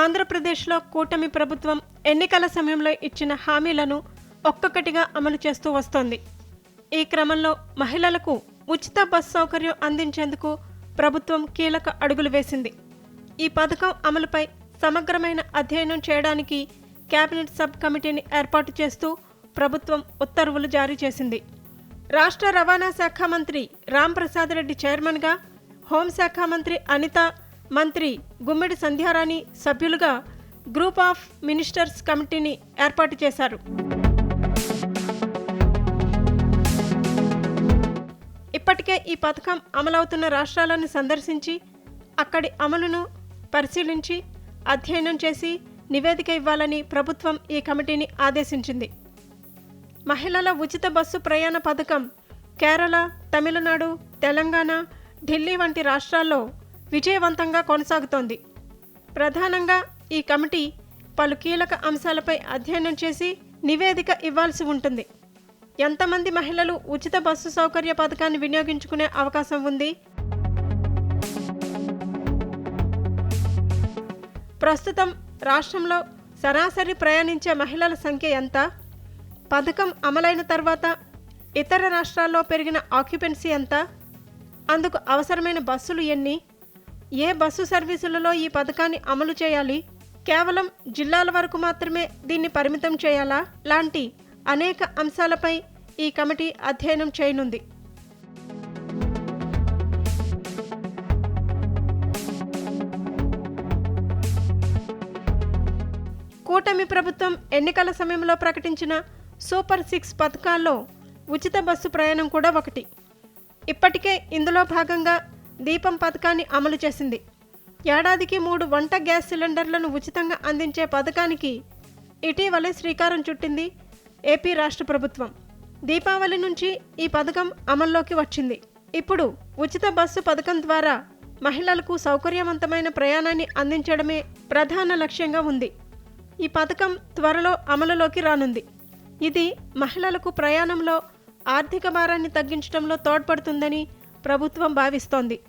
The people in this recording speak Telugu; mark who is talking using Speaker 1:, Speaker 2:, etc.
Speaker 1: ఆంధ్రప్రదేశ్లో కూటమి ప్రభుత్వం ఎన్నికల సమయంలో ఇచ్చిన హామీలను ఒక్కొక్కటిగా అమలు చేస్తూ వస్తోంది. ఈ క్రమంలో మహిళలకు ఉచిత బస్ సౌకర్యం అందించేందుకు ప్రభుత్వం కీలక అడుగులు వేసింది. ఈ పథకం అమలుపై సమగ్రమైన అధ్యయనం చేయడానికి కేబినెట్ సబ్ కమిటీని ఏర్పాటు చేస్తూ ప్రభుత్వం ఉత్తర్వులు జారీ చేసింది. రాష్ట్ర రవాణా శాఖ మంత్రి రాంప్రసాద్ రెడ్డి చైర్మన్గా హోంశాఖ మంత్రి అనిత మంత్రి గుమ్మిడి సంధ్యారాణి సభ్యులుగా గ్రూప్ ఆఫ్ మినిస్టర్స్ కమిటీని ఏర్పాటు చేశారు. ఇప్పటికే ఈ పథకం అమలవుతున్న రాష్ట్రాలను సందర్శించి అక్కడి అమలును పరిశీలించి అధ్యయనం చేసి నివేదిక ఇవ్వాలని ప్రభుత్వం ఈ కమిటీని ఆదేశించింది. మహిళల ఉచిత బస్సు ప్రయాణ పథకం కేరళ తమిళనాడు తెలంగాణ ఢిల్లీ వంటి రాష్ట్రాల్లో విజయవంతంగా కొనసాగుతోంది. ప్రధానంగా ఈ కమిటీ పలు కీలక అంశాలపై అధ్యయనం చేసి నివేదిక ఇవ్వాల్సి ఉంటుంది. ఎంతమంది మహిళలు ఉచిత బస్సు సౌకర్య పథకాన్ని వినియోగించుకునే అవకాశం ఉంది? ప్రస్తుతం రాష్ట్రంలో సరాసరి ప్రయాణించే మహిళల సంఖ్య ఎంత? పథకం అమలైన తర్వాత ఇతర రాష్ట్రాల్లో పెరిగిన ఆక్యుపెన్సీ ఎంత? అందుకు అవసరమైన బస్సులు ఎన్ని? ఏ బస్సు సర్వీసులలో ఈ పథకాన్ని అమలు చేయాలి? కేవలం జిల్లాల వరకు మాత్రమే దీన్ని పరిమితం చేయాలా? లాంటి అనేక అంశాలపై ఈ కమిటీ అధ్యయనం చేయనుంది. కూటమి ప్రభుత్వం ఎన్నికల సమయంలో ప్రకటించిన సూపర్ సిక్స్ పథకాల్లో ఉచిత బస్సు ప్రయాణం కూడా ఒకటి. ఇప్పటికే ఇందులో భాగంగా దీపం పథకాన్ని అమలు చేసింది. ఏడాదికి మూడు వంట గ్యాస్ సిలిండర్లను ఉచితంగా అందించే పథకానికి ఇటీవలే శ్రీకారం చుట్టింది ఏపీ రాష్ట్ర ప్రభుత్వం. దీపావళి నుంచి ఈ పథకం అమల్లోకి వచ్చింది. ఇప్పుడు ఉచిత బస్సు పథకం ద్వారా మహిళలకు సౌకర్యవంతమైన ప్రయాణాన్ని అందించడమే ప్రధాన లక్ష్యంగా ఉంది. ఈ పథకం త్వరలో అమలులోకి రానుంది. ఇది మహిళలకు ప్రయాణంలో ఆర్థిక భారాన్ని తగ్గించడంలో తోడ్పడుతుందని ప్రభుత్వం భావిస్తోంది.